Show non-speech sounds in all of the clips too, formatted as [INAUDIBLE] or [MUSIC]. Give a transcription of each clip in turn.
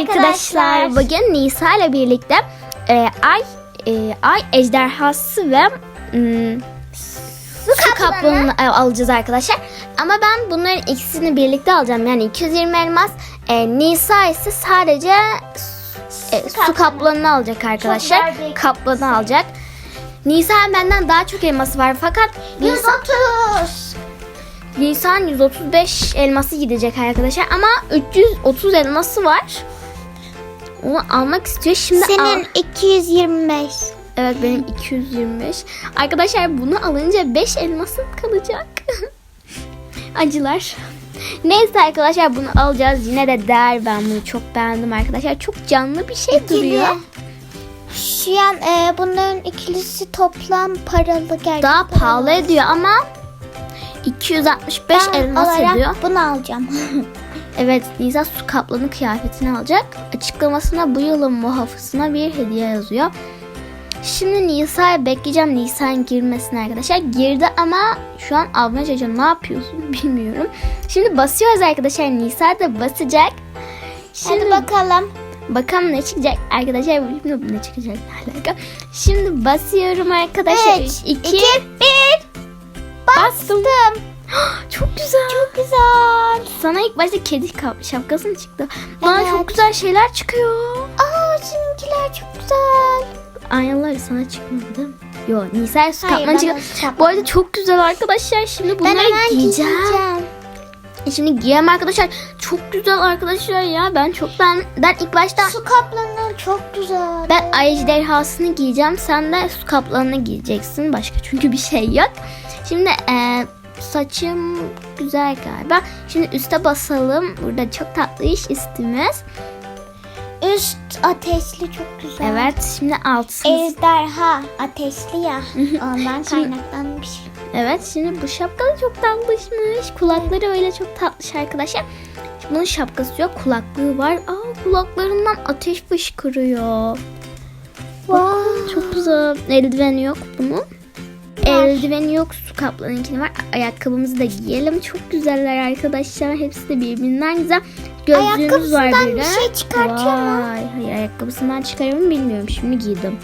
arkadaşlar. Bugün Nisa ile birlikte e, ay e, ay ejderhası ve mm, su, kaplanını e, alacağız arkadaşlar. Ama ben bunların ikisini birlikte alacağım. Yani 220 elmas. E, Nisa ise sadece e, su kaplanı. kaplanını alacak arkadaşlar. Kaplanı alacak. Nisa benden daha çok elması var fakat Nisa, 130. Nisan 135 elması gidecek arkadaşlar ama 330 elması var. Onu almak istiyor. Şimdi al- Senin 225. Evet benim 225. Arkadaşlar bunu alınca 5 elmasım kalacak. [LAUGHS] Acılar. Neyse arkadaşlar bunu alacağız. Yine de değer ben bunu çok beğendim arkadaşlar. Çok canlı bir şey duruyor. Şu an e, bunların ikilisi toplam paralı gerçekten. Daha pahalı ediyor ama 265 Ben elmas olarak ediyor. bunu alacağım. [LAUGHS] Evet Nisa su kaplanı kıyafetini alacak. Açıklamasına bu yılın muhafızına bir hediye yazıyor. Şimdi Nisa'ya bekleyeceğim Nisa'nın girmesini arkadaşlar. Girdi ama şu an abla çocuğum ne yapıyorsun [LAUGHS] bilmiyorum. Şimdi basıyoruz arkadaşlar. Nisa da basacak. Şimdi Hadi bakalım. bakalım ne çıkacak arkadaşlar. Bilmiyorum ne çıkacak ne alaka. Şimdi basıyorum arkadaşlar. 3, 2 2, 1. bastım. [GASPS] Çok güzel. Çok güzel. Sana ilk başta kedi kap- şapkası mı çıktı? Bana Evet. çok güzel şeyler çıkıyor. Aa seninkiler çok güzel. Aynalar sana çıkmadı? Yo Nisa su çıktı. çarpmadı. Bu arada çok güzel arkadaşlar. Şimdi Ben bunları hemen giyeceğim. giyeceğim. Şimdi giyem arkadaşlar. Çok güzel arkadaşlar ya. Ben çok ben ben ilk başta Su kaplanı çok güzel. ben ejderhasını giyeceğim. Sen de su kaplanını giyeceksin. Başka çünkü bir şey yok. Şimdi e, saçım güzel galiba. Şimdi üste basalım. Burada çok tatlı iş üstümüz. Üst ateşli çok güzel. Evet. Şimdi altını Ejderha ateşli ya. [LAUGHS] Ondan kaynaklanmış. Evet şimdi bu şapka da çok tatlışmış. Kulakları öyle çok tatlış arkadaşlar. Şimdi bunun şapkası yok kulaklığı var. Aa kulaklarından ateş fışkırıyor. Wow. Çok güzel. Eldiveni yok bunun. Eldiveni yok su kaplanınkini var. Ayakkabımızı da giyelim. Çok güzeller arkadaşlar. Hepsi de birbirinden güzel. Gözlüğümüz var bir de. bir şey çıkartıyor mu? Vay, hayır ayakkabısından çıkarıyor mu bilmiyorum. Şimdi giydim.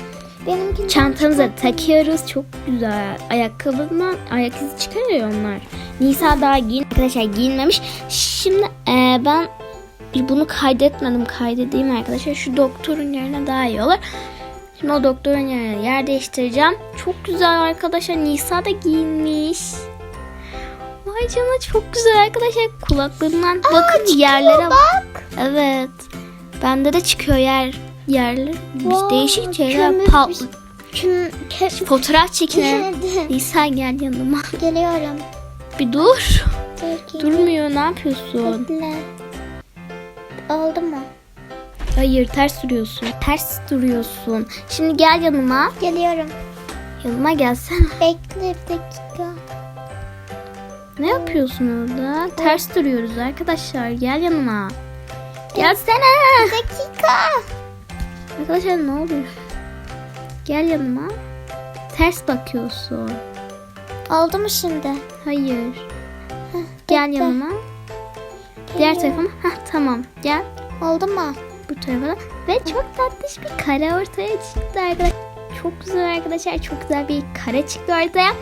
Benimki Çantamıza takıyoruz. Çok güzel. Ayakkabından ayak izi çıkarıyor onlar. Nisa daha giyin. Arkadaşlar giyinmemiş. Şimdi e, ben bunu kaydetmedim. Kaydedeyim arkadaşlar. Şu doktorun yerine daha iyi olur. O doktorun yerine yer değiştireceğim. Çok güzel arkadaşlar. Nisa da giyinmiş. Vay canına çok güzel arkadaşlar. Kulaklarından bakın yerlere bak. Evet. Bende de çıkıyor yer yerler. Wow, değişik şeyler. Patlı. Fotoğraf. Nerede? Nisa gel yanıma. Geliyorum. Bir dur. Dur, Durmuyor ne yapıyorsun? Bekle. Oldu mu? Hayır ters duruyorsun. Ters duruyorsun. Şimdi gel yanıma. Geliyorum. Yanıma gelsene. [LAUGHS] Bekle bir dakika. Ne yapıyorsun orada? Ters duruyoruz arkadaşlar. Gel yanıma. Gelsene. Bir dakika. Arkadaşlar ne oluyor? Gel yanıma. Ters bakıyorsun. Oldu mu şimdi? Hayır. Gel bekle. yanıma. Diğer tarafa mı? Hah tamam. Gel. Oldu mu? Da. ve çok tatlış bir kare ortaya çıktı arkadaşlar. Çok güzel arkadaşlar. Çok güzel bir kare çıktı ortaya.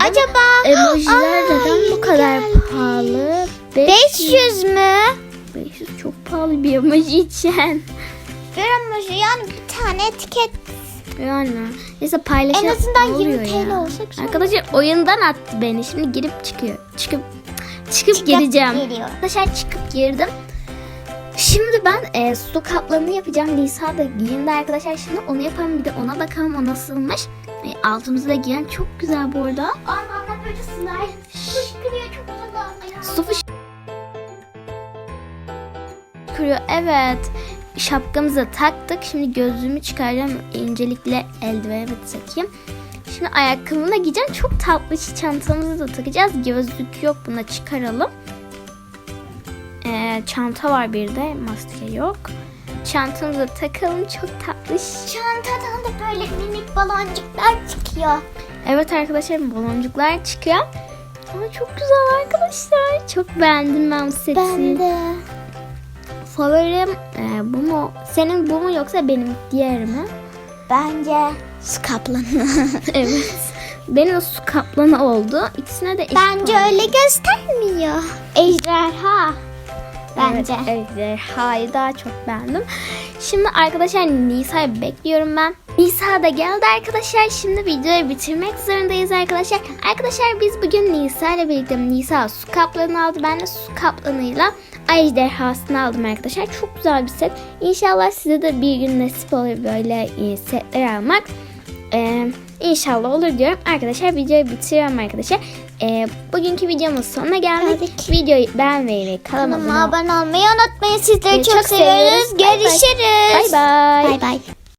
Acaba Emojiler Ay, neden bu kadar geldi. pahalı? 500 mü? 500 çok pahalı bir emoji için. Bir emoji yani bir tane etiket. Yani. Neyse paylaşalım. En azından Ne 20 oluyor TL ya? olsa güzel. Arkadaşlar oyundan attı beni. Şimdi girip çıkıyor. Çıkıp çıkıp gireceğim. geliyor. Arkadaşlar çıkıp girdim. Şimdi ben e, su kaplanını yapacağım. Nisa da giyindi arkadaşlar. Şimdi onu yapalım. Bir de ona bakalım o nasılmış. E, altımızı da giyen çok güzel bu arada. Anlamda böyle slime. Fışkırıyor çok güzel. Su fışkırıyor. Evet. Şapkamızı taktık. Şimdi gözlüğümü çıkaracağım. İncelikle eldiveni de takayım. Şimdi ayakkabımı da giyeceğim. Çok tatlı çantamızı da takacağız. Gözlük yok. Bunu da çıkaralım. Çanta var bir de. Maske yok. Çantamızı da takalım. Çok tatlı. Çantadan da böyle minik baloncuklar çıkıyor. Evet arkadaşlar baloncuklar çıkıyor. Ama çok güzel arkadaşlar. Çok beğendim ben bu seti. Ben de. favorim e, bu mu? Senin bu mu yoksa benim diğeri mi? Bence su kaplanı. [LAUGHS] evet. Benim su kaplanı oldu. İkisine de Bence puan. öyle göstermiyor. Ejderha. Bence. Evet, ejderhayı daha çok beğendim. Şimdi arkadaşlar Nisa'yı bekliyorum ben. Nisa da geldi arkadaşlar. Şimdi videoyu bitirmek zorundayız arkadaşlar. Arkadaşlar biz bugün Nisa ile birlikte Nisa su kaplanı aldı. Ben de su kaplanıyla ejderhasını aldım arkadaşlar. Çok güzel bir set. İnşallah size de bir gün nasip olur böyle e, setler almak. Ee, inşallah olur diyorum. Arkadaşlar videoyu bitiriyorum arkadaşlar. Ee, bugünkü videomuzun sonuna geldik. Geldik. Videoyu beğenmeyi ve kanalıma abone olmayı unutmayın. Sizleri Ee, çok, çok seviyoruz. Görüşürüz. Bay bay. Bay bay.